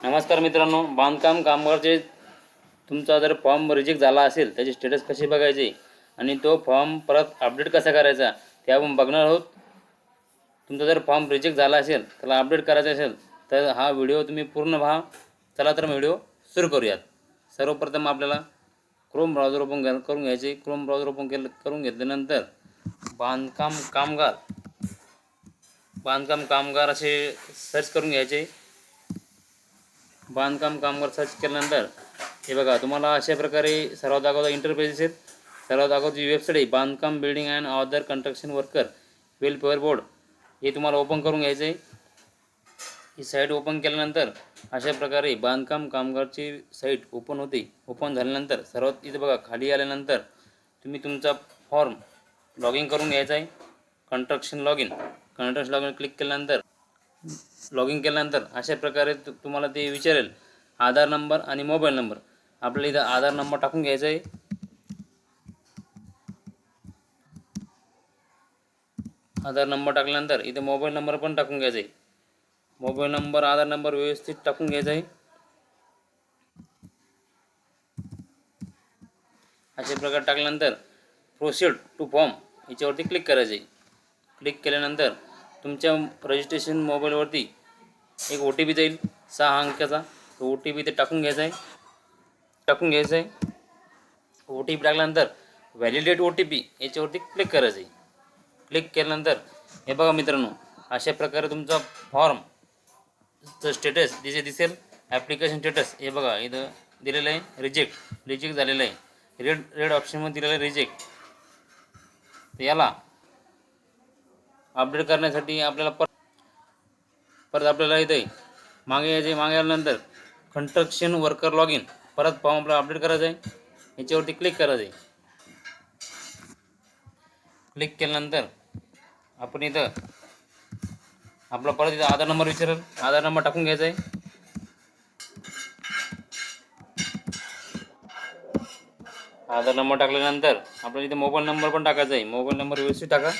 नमस्कार मित्रांनो बांधकाम कामगारचे तुमचा जर फॉर्म रिजेक्ट झाला असेल त्याचे स्टेटस कसे बघायचे? आणि तो फॉर्म परत अपडेट कसा करायचा ते आपण बघणार आहोत. तुमचा जर फॉर्म रिजेक्ट झाला असेल त्याला अपडेट करायचा असेल तर हा व्हिडिओ तुम्ही पूर्ण पहा. चला तर व्हिडिओ सुरू करूयात. सर्वप्रथम आपल्याला क्रोम ब्राउझर ओपन करून घ्यायचे. क्रोम ब्राउझर ओपन केलं करून घेतल्यानंतर बांधकाम कामगार बांधकाम कामगार असे सर्च करून घ्यायचे. बांधकाम कामगार सर्च केल्यानंतर हे बघा तुम्हाला अशा प्रकारे सर्वात अगोदर इंटरप्राइजेस आहेत सर्वात अगोदरची वेबसाईट आहे बांधकाम building and other construction worker welfare board हे तुम्हाला ओपन करून घ्यायचं आहे. ही साईट ओपन केल्यानंतर अशा प्रकारे बांधकाम कामगारची साईट ओपन होते. ओपन झाल्यानंतर सर्वात इथं बघा खाली आल्यानंतर तुम्ही तुमचा फॉर्म लॉग इन करून घ्यायचा आहे. Construction log in construction log in click केल्यानंतर लॉग इन केल्यानंतर अशा प्रकारे तु- तुम्हाला ते विचारेल. आधार नंबर आणि मोबाईल नंबर. आपल्याला इथं आधार नंबर टाकून घ्यायचा आहे. आधार नंबर टाकल्यानंतर इथे मोबाईल नंबर पण टाकून घ्यायचा आहे. मोबाईल नंबर आधार नंबर व्यवस्थित टाकून घ्यायचा आहे. अशा प्रकारे टाकल्यानंतर प्रोसीड टू फॉर्म याच्यावरती क्लिक करायचं आहे. क्लिक केल्यानंतर तुमच्या रजिस्ट्रेशन मोबाईलवरती एक ओ टी पी जाईल सहा अंकाचा. तो ओ टी पी ते टाकून घ्यायचा आहे. टाकून घ्यायचा आहे. ओ टी पी टाकल्यानंतर व्हॅलिडेट ओ टी पी याच्यावरती क्लिक करायचं आहे. क्लिक केल्यानंतर हे बघा मित्रांनो अशा प्रकारे तुमचा फॉर्मचं स्टेटस तिथे दिसेल. ॲप्लिकेशन स्टेटस हे बघा इथं दिलेलं आहे. रिजेक्ट रिजेक्ट झालेलं आहे. रेड रेड ऑप्शनमध्ये दिलेलं आहे रिजेक्ट तर याला अपडेट करण्यासाठी आपल्याला परत परत आपल्याला इथे मागे यायचे, मागे आल्यानंतर कन्स्ट्रक्शन वर्कर लॉग इन परत फॉर्म आपल्याला अपडेट करायचं आहे. याच्यावरती क्लिक आहे. क्लिक केल्यानंतर आपण इथं आपला परत इथं आधार नंबर विचारेल. आधार नंबर टाकून आहे. आधार नंबर टाकल्यानंतर आपल्याला इथे मोबाईल नंबर पण टाकायचा नंबर व्यवस्थित टाका.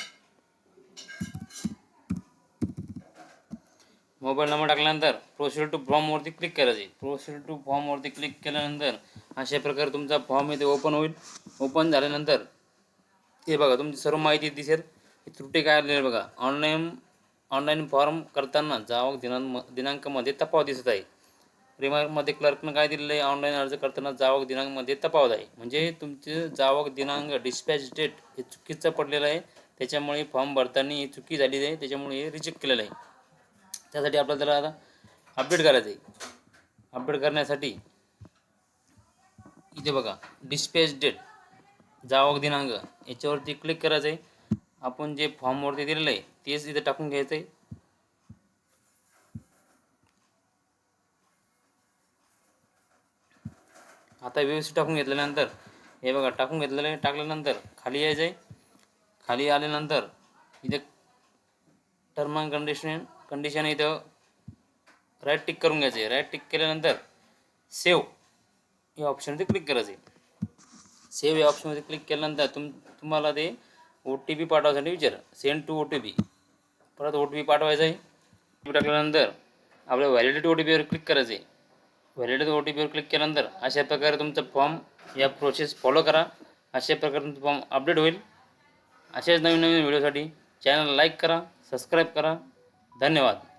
मोबाईल नंबर टाकल्यानंतर प्रोसिड टू फॉर्मवरती क्लिक करायचे प्रोसिड टू फॉर्मवरती क्लिक केल्यानंतर अशा प्रकारे तुमचा फॉर्म इथे ओपन होईल. ओपन झाल्यानंतर हे बघा तुमची सर्व माहिती दिसेल. त्रुटी काय आलेली आहे बघा. ऑनलाईन ऑनलाईन फॉर्म करताना जावक दिनांक दिनांकामध्ये तफावत दिसत आहे. रिमार्कमध्ये क्लर्कनं काय दिलेलं आहे? ऑनलाईन अर्ज करताना जावक दिनांकमध्ये तपावत आहे. म्हणजे तुमचे जावक दिनांक डिस्पॅच डेट हे चुकीचं पडलेलं आहे. त्याच्यामुळे फॉर्म भरताना ही चुकी झालेली आहे. त्याच्यामुळे हे रिजेक्ट केलेलं आहे. त्यासाठी आपल्याला त्याला आता अपडेट करायचं आहे अपडेट करण्यासाठी इथे बघा डिस्पॅच डेट जावक दिनांक याच्यावरती क्लिक करायचं आहे आपण जे फॉर्मवरती दिलेलं आहे तेच इथे टाकून घ्यायचं आहे आता व्यवस्थित टाकून घेतल्यानंतर हे बघा टाकून घेतलेलं आहे. टाकल्यानंतर खाली यायचं आहे खाली आल्यानंतर इथे टर्म अँड कंडिशन कंडिशन इथं. राईट टिक करून घ्यायचं आहे. राईट टिक केल्यानंतर सेव्ह या ऑप्शनवरती क्लिक करायचं आहे. सेव्ह या ऑप्शनमध्ये क्लिक केल्यानंतर तुम तुम्हाला ते ओ टी पी पाठवायसाठी विचार. Send to O T P परत ओ टी पी पाठवायचा आहे. ओ टी पी टाकल्यानंतर आपल्या व्हॅलिडिटी ओ टी पीवर क्लिक करायचं आहे. व्हॅलिडिटी ओ टी पीवर क्लिक केल्यानंतर अशा प्रकारे तुमचा फॉर्म या प्रोसेस फॉलो करा. अशा प्रकारे तुमचा फॉर्म अपडेट होईल. अशाच नवीन नवीन व्हिडिओसाठी चॅनल लाईक करा सबस्क्राईब करा. धन्यवाद.